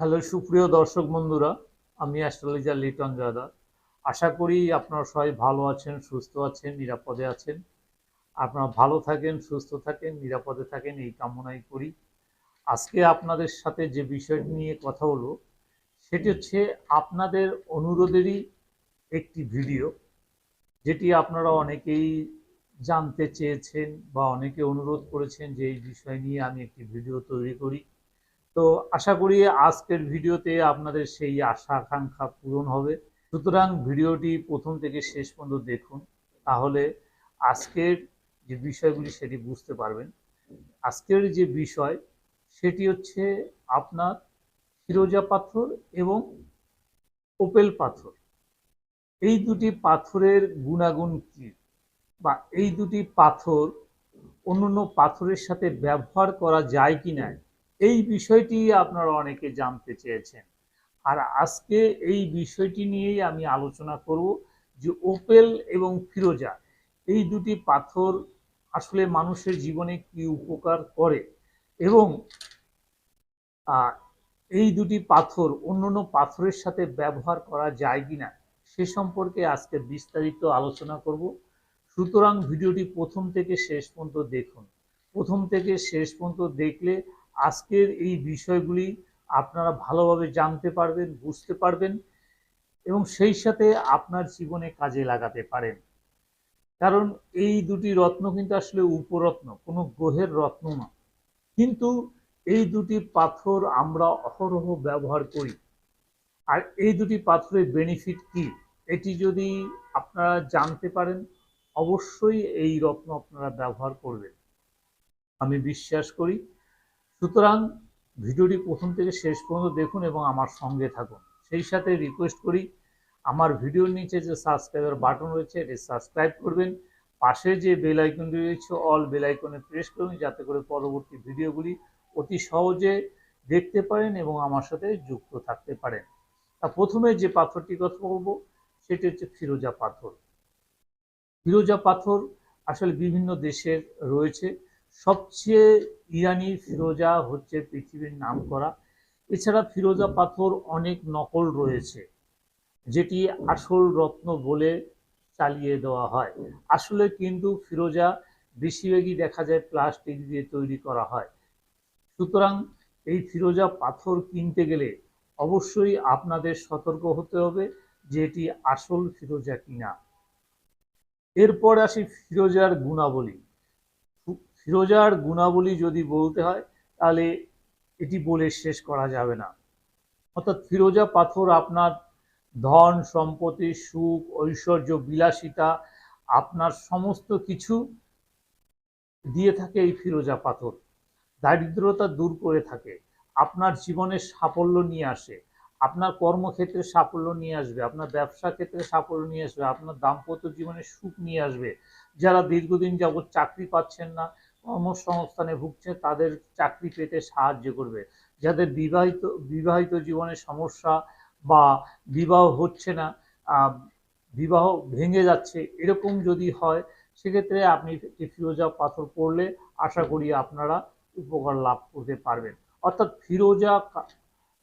Hello, সুপ্রিয় দর্শক বন্ধুরা, আমি অ্যাস্ট্রোলজার লিটন জাদা আশা করি আপনারা সবাই ভালো আছেন, সুস্থ আছেন, নিরাপদে আছেন। আপনারা ভালো থাকেন, সুস্থ থাকেন, নিরাপদে থাকেন, এই কামনাই করি। আজকে আপনাদের সাথে যে বিষয়টি নিয়ে কথা হলো, সেটি হচ্ছে আপনাদের অনুরোধেরই একটি ভিডিও, যেটি আপনারা অনেকেই জানতে চেয়েছেন বা অনেকে অনুরোধ করেছেন যে এই বিষয় নিয়ে আমি একটি ভিডিও তৈরি করি। তো আশা করি আজকের ভিডিওতে আপনাদের সেই আশা আকাঙ্ক্ষা পূরণ হবে। সুতরাং ভিডিওটি প্রথম থেকে শেষ পর্যন্ত দেখুন, তাহলে আজকের যে বিষয়গুলি সেটি বুঝতে পারবেন। আজকের যে বিষয়, সেটি হচ্ছে আপনার ফিরোজা পাথর এবং ওপেল পাথর। এই দুটি পাথরের গুণাগুণ কি? বা এই দুটি পাথর অন্যান্য পাথরের সাথে ব্যবহার করা যায় কি না এই বিষয়টি আপনারা অনেকে জানতে চেয়েছেন। আর আজকে এই বিষয়টি নিয়েই আমি আলোচনা করব যে ওপেল এবং ফিরোজা, এই দুটি পাথর আসলে মানুষের জীবনে কি উপকার করে এবং এই দুটি পাথর অন্যান্য পাথরের সাথে ব্যবহার করা যায় কিনা সে সম্পর্কে আজকে বিস্তারিত আলোচনা করব। সুতরাং ভিডিওটি প্রথম থেকে শেষ পর্যন্ত দেখুন। প্রথম থেকে শেষ পর্যন্ত দেখলে আজকের এই বিষয়গুলি আপনারা ভালোভাবে জানতে পারবেন, বুঝতে পারবেন এবং সেই সাথে আপনার জীবনে কাজে লাগাতে পারেন। কারণ এই দুটি রত্ন কিন্তু আসলে উপরত্ন, কোনো গ্রহের রত্ন না। কিন্তু এই দুটি পাথর আমরা অহরহ ব্যবহার করি। আর এই দুটি পাথরের বেনিফিট কি? এটি যদি আপনারা জানতে পারেন, অবশ্যই এই রত্ন আপনারা ব্যবহার করবেন। আমি বিশ্বাস করি সুতরাং ভিডিওটি প্রথম থেকে শেষ পর্যন্ত দেখুন এবং আমার সঙ্গে থাকুন। সেই সাথে রিকোয়েস্ট করি, আমার ভিডিওর নিচে যে সাবস্ক্রাইবার বাটন রয়েছে, এটি সাবস্ক্রাইব করবেন। পাশে যে বেল আইকনটি রয়েছে অল বেল আইকনে প্রেস করুন, যাতে করে পরবর্তী ভিডিওগুলি অতি সহজে দেখতে পারেন এবং আমার সাথে যুক্ত থাকতে পারেন। তা প্রথমে যে পাথরটি কথা বলব, সেটি হচ্ছে ফিরোজা পাথর। ফিরোজা পাথর আসলে বিভিন্ন দেশের রয়েছে। সবচেয়ে ইরানি ফিরোজা হচ্ছে পৃথিবীর নাম করা এছাড়া ফিরোজা পাথর অনেক নকল রয়েছে, যেটি আসল রত্ন বলে চালিয়ে দেওয়া হয়। আসলে কিন্তু ফিরোজা বেশিরভাগই দেখা যায় প্লাস্টিক দিয়ে তৈরি করা হয়। সুতরাং এই ফিরোজা পাথর কিনতে গেলে অবশ্যই আপনাদের সতর্ক হতে হবে যে এটি আসল ফিরোজা কিনা। এরপর আসি ফিরোজার গুণাবলী। ফিরোজার গুণাবলী যদি বলতে হয়, তাহলে এটি বলে শেষ করা যাবে না। অর্থাৎ ফিরোজা পাথর আপনার ধন, সম্পত্তি, সুখ, ঐশ্বর্য, বিলাসিতা, আপনার সমস্ত কিছু দিয়ে থাকে এই ফিরোজা পাথর। দারিদ্রতা দূর করে থাকে। আপনার জীবনে সাফল্য নিয়ে আসে। আপনার কর্মক্ষেত্রে সাফল্য নিয়ে আসবে। আপনার ব্যবসা ক্ষেত্রে সাফল্য নিয়ে আসবে। আপনার দাম্পত্য জীবনে সুখ নিয়ে আসবে। যারা দীর্ঘদিন যাবৎ চাকরি পাচ্ছেন না কর্মসংস্থানে ভুগছে, তাদের চাকরি পেতে সাহায্য করবে। যাদের বিবাহিত বিবাহিত জীবনে সমস্যা বা বিবাহ হচ্ছে না বিবাহ ভেঙে যাচ্ছে, এরকম যদি হয়, সেক্ষেত্রে আপনি ফিরোজা পাথর পড়লে আশা করি আপনারা উপকার লাভ করতে পারবেন। অর্থাৎ ফিরোজা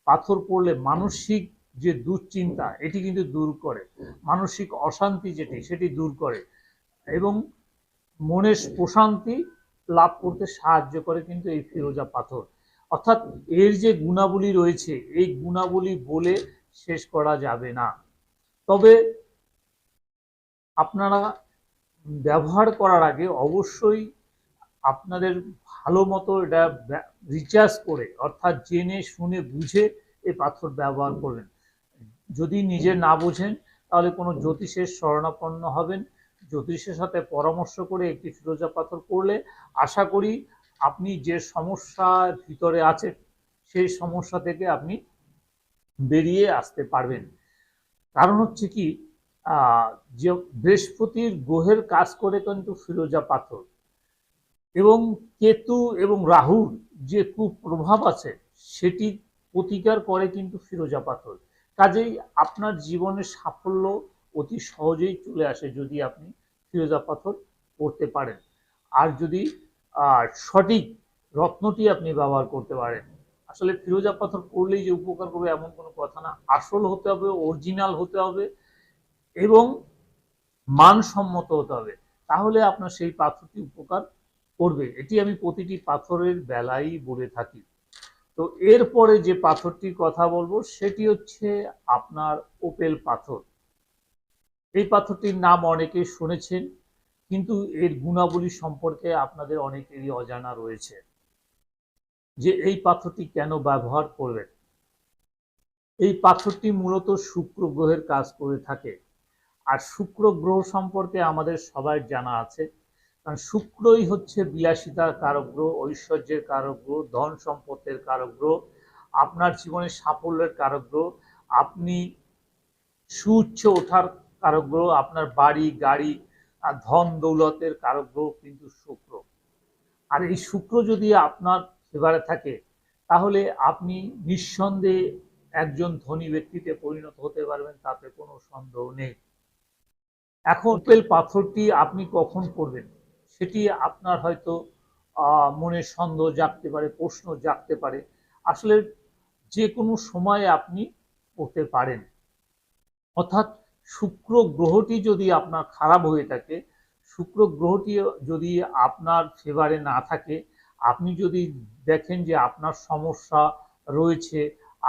পাথর পড়লে মানসিক যে দুশ্চিন্তা, এটি কিন্তু দূর করে। মানসিক অশান্তি যেটি, সেটি দূর করে। এবং মনের প্রশান্তি লাভ করতে সাহায্য করে কিন্তু এই ফিরোজা পাথর। অর্থাৎ এর যে গুণাবলী রয়েছে, এই গুণাবলী বলে শেষ করা যাবে না। তবে আপনারা ব্যবহার করার আগে অবশ্যই আপনাদের ভালো মতো এটা রিচার্জ করে, অর্থাৎ জেনে, শুনে, বুঝে এই পাথর ব্যবহার করবেন। যদি নিজে না বোঝেন, তাহলে কোনো জ্যোতিষের শরণাপন্ন হবেন। জ্যোতিষের সাথে পরামর্শ করে একটি ফিরোজা পাথর করলে আশা করি আপনি যে সমস্যার ভিতরে আছেন, সেই সমস্যা থেকে আপনি বেরিয়ে আসতে পারবেন। কারণ হচ্ছে কি যে বৃহস্পতির গ্রহের কাজ করে কিন্তু ফিরোজা পাথর। এবং কেতু এবং রাহুর যে কুপ্রভাব আছে, সেটি প্রতিকার করে কিন্তু ফিরোজা পাথর। কাজেই আপনার জীবনের সাফল্য অতি সহজেই চলে আসে যদি আপনি ফিরোজা পাথর পড়তে পারেন। আর যদি সঠিক রত্নটি আপনি ব্যবহার করতে পারেন। আসলে ফিরোজা পাথর পড়লেই যে উপকার করবে এমন কোনো কথা না। আসল হতে হবে অরিজিনাল হতে হবে এবং মানসম্মত হতে হবে। তাহলে আপনার সেই পাথরটি উপকার করবে। এটি আমি প্রতিটি পাথরের বেলাই বলে থাকি। তো এরপরে যে পাথরটির কথা বলব, সেটি হচ্ছে আপনার ওপেল পাথর। এই পাথরটির নাম অনেকে শুনেছেন, কিন্তু এর গুণাবলী সম্পর্কে আপনাদের অনেকেরই অজানা রয়েছে যে এই পাথরটি কেন ব্যবহার করবেন। এই পাথরটি মূলত শুক্র গ্রহের কাজ করে থাকে। আর শুক্র গ্রহ সম্পর্কে আমাদের সবার জানা আছে, কারণ শুক্রই হচ্ছে বিলাসিতার কারক গ্রহ, ঐশ্বর্যের কারক গ্রহ, ধন সম্পদের কারক গ্রহ, আপনার জীবনে সাফল্যের কারক গ্রহ। আপনি সুউচ্চ ওঠার কারক গ্রহ আপনার বাড়ি, গাড়ি, আর ধন দৌলতের কারক গ্রহ কিন্তু শুক্র। আর এই শুক্র যদি আপনার ফেভারে থাকে, তাহলে আপনি নিঃসন্দেহে একজন ধনী ব্যক্তিতে পরিণত হতে পারবেন, তাতে কোনো সন্দেহ নেই। এখন পেল পাথরটি আপনি কখন করবেন সেটি আপনার হয়তো মনে সন্দেহ জাগতে পারে, প্রশ্ন জাগতে পারে। আসলে যে কোনো সময়ে আপনি করতে পারেন। অর্থাৎ শুক্র গ্রহটি যদি আপনার খারাপ হয়ে থাকে, শুক্র গ্রহটি যদি আপনার ফেভারে না থাকে, আপনি যদি দেখেন যে আপনার সমস্যা রয়েছে,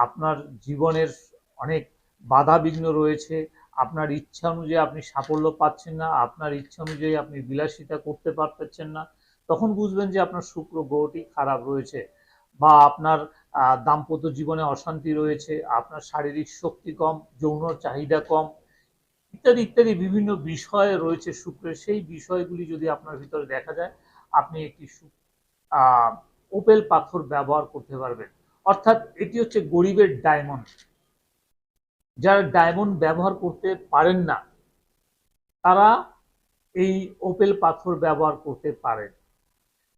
আপনার জীবনের অনেক বাধা বিঘ্ন রয়েছে, আপনার ইচ্ছা অনুযায়ী আপনি সাফল্য পাচ্ছেন না, আপনার ইচ্ছা অনুযায়ী আপনি বিলাসিতা করতে পারতেছেন না, তখন বুঝবেন যে আপনার শুক্র গ্রহটি খারাপ রয়েছে বা আপনার দাম্পত্য জীবনে অশান্তি রয়েছে, আপনার শারীরিক শক্তি কম, যৌন চাহিদা কম ইত্যাদি ইত্যাদি বিভিন্ন বিষয় রয়েছে শুক্রের। সেই বিষয়গুলি যদি আপনার ভিতরে দেখা যায়, আপনি একটি ওপেল পাথর ব্যবহার করতে পারবেন। অর্থাৎ এটি হচ্ছে গরিবের ডায়মন্ড। যারা ডায়মন্ড ব্যবহার করতে পারেন না, তারা এই ওপেল পাথর ব্যবহার করতে পারেন।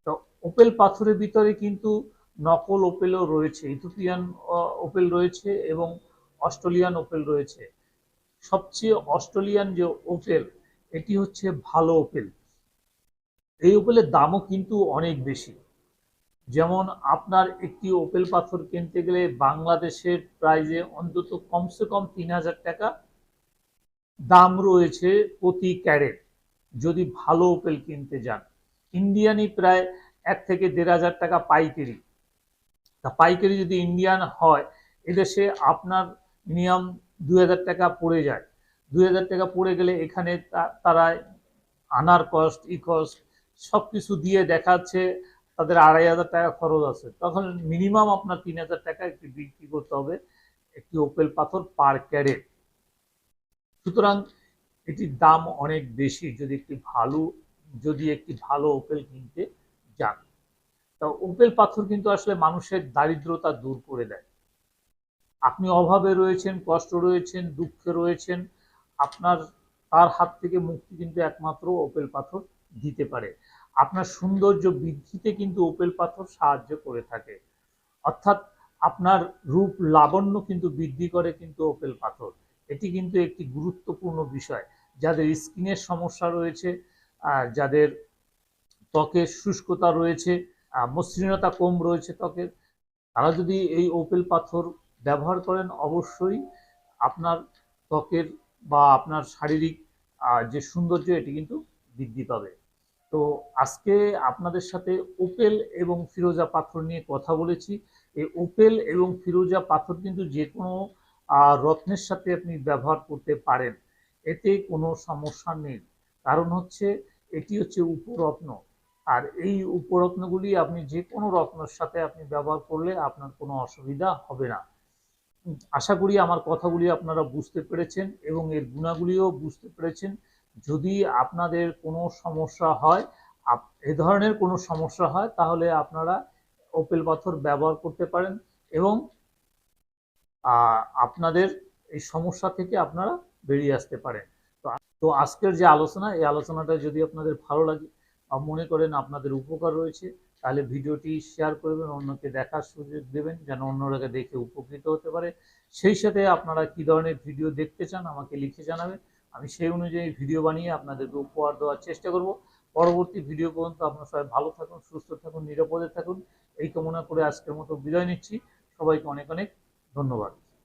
তো ওপেল পাথরের ভিতরে কিন্তু নকল ওপেলও রয়েছে, ইথিওপিয়ান ওপেল রয়েছে এবং অস্ট্রেলিয়ান ওপেল রয়েছে। সবচেয়ে অস্ট্রেলিয়ান যে ওপেল, এটি হচ্ছে ভালো ওপেল। এই ওপেলের দামও কিন্তু অনেক বেশি। যেমন আপনার একটি ওপেল পাথর কিনতে গেলে বাংলাদেশের প্রাইজে অন্তত কমসে কম তিন হাজার টাকা দাম রয়েছে প্রতি ক্যারেট, যদি ভালো ওপেল কিনতে যান। ইন্ডিয়ানই প্রায় এক থেকে দেড় হাজার টাকা পাইকারি। তা পাইকারি যদি ইন্ডিয়ান হয়, এদেশে আপনার মিনিমাম দুই হাজার টাকা পড়ে যায়। দুই হাজার টাকা পড়ে গেলে এখানে তারা আনার কস্ট ই কস্ট সব কিছু দিয়ে দেখাচ্ছে, তাদের আড়াই হাজার টাকা খরচ আছে। তখন মিনিমাম আপনার তিন হাজার টাকা একটি বিক্রি করতে হবে, একটি ওপেল পাথর পার ক্যারেট সুতরাং এটির দাম অনেক বেশি যদি একটি ভালো, যদি একটি ভালো ওপেল কিনতে যান। তা ওপেল পাথর কিন্তু আসলে মানুষের দারিদ্রতা দূর করে দেয়। আপনি অভাবে রয়েছেন, কষ্ট রয়েছেন, দুঃখে রয়েছেন, আপনার, তার হাত থেকে মুক্তি কিন্তু একমাত্র ওপেল পাথর দিতে পারে। আপনার সৌন্দর্য বৃদ্ধিতে কিন্তু ওপেল পাথর সাহায্য করে থাকে। অর্থাৎ আপনার রূপ লাবণ্য কিন্তু বৃদ্ধি করে কিন্তু ওপেল পাথর। এটি কিন্তু একটি গুরুত্বপূর্ণ বিষয়। যাদের স্কিনের সমস্যা রয়েছে যাদের ত্বকের শুষ্কতা রয়েছে মসৃণতা কম রয়েছে ত্বকের, তারা যদি এই ওপেল পাথর ব্যবহার করেন, অবশ্যই আপনার ত্বকের বা আপনার শারীরিক যে সৌন্দর্য, এটি কিন্তু বৃদ্ধি পাবে। তো আজকে আপনাদের সাথে ওপেল এবং ফিরোজা পাথর নিয়ে কথা বলেছি। এই ওপেল এবং ফিরোজা পাথর কিন্তু যে কোনো রত্নের সাথে আপনি ব্যবহার করতে পারেন। এতে কোনো সমস্যা নেই। কারণ হচ্ছে, এটি হচ্ছে উপরত্ন। আর এই উপরত্নগুলি আপনি যে কোনো রত্নের সাথে আপনি ব্যবহার করলে আপনার কোনো অসুবিধা হবে না। আশা করি আমার কথাগুলি আপনারা বুঝতে পেরেছেন এবং এর গুণাগুলিও বুঝতে পেরেছেন। যদি আপনাদের কোনো সমস্যা হয় এ ধরনের কোনো সমস্যা হয়, তাহলে আপনারা ওপেল পাথর ব্যবহার করতে পারেন এবং আপনাদের এই সমস্যা থেকে আপনারা বেরিয়ে আসতে পারেন। তো আজকের যে আলোচনা, এই আলোচনাটা যদি আপনাদের ভালো লাগে মনে করেন আপনাদের উপকার রয়েছে। তাহলে ভিডিওটি শেয়ার করবেন, অন্যকে দেখার সুযোগ দেবেন, যেন অন্যরা দেখে উপকৃত হতে পারে। সেই সাথে আপনারা কি ধরনের ভিডিও দেখতে চান আমাকে লিখে জানাবেন। আমি সেই অনুযায়ী ভিডিও বানিয়ে আপনাদেরকে উপহার দেওয়ার চেষ্টা করব। পরবর্তী ভিডিও পর্যন্ত আপনারা সবাই ভালো থাকুন, সুস্থ থাকুন, নিরাপদে থাকুন। এই কামনা করে আজকের মতো বিদায় নিচ্ছি। সবাইকে অনেক অনেক ধন্যবাদ।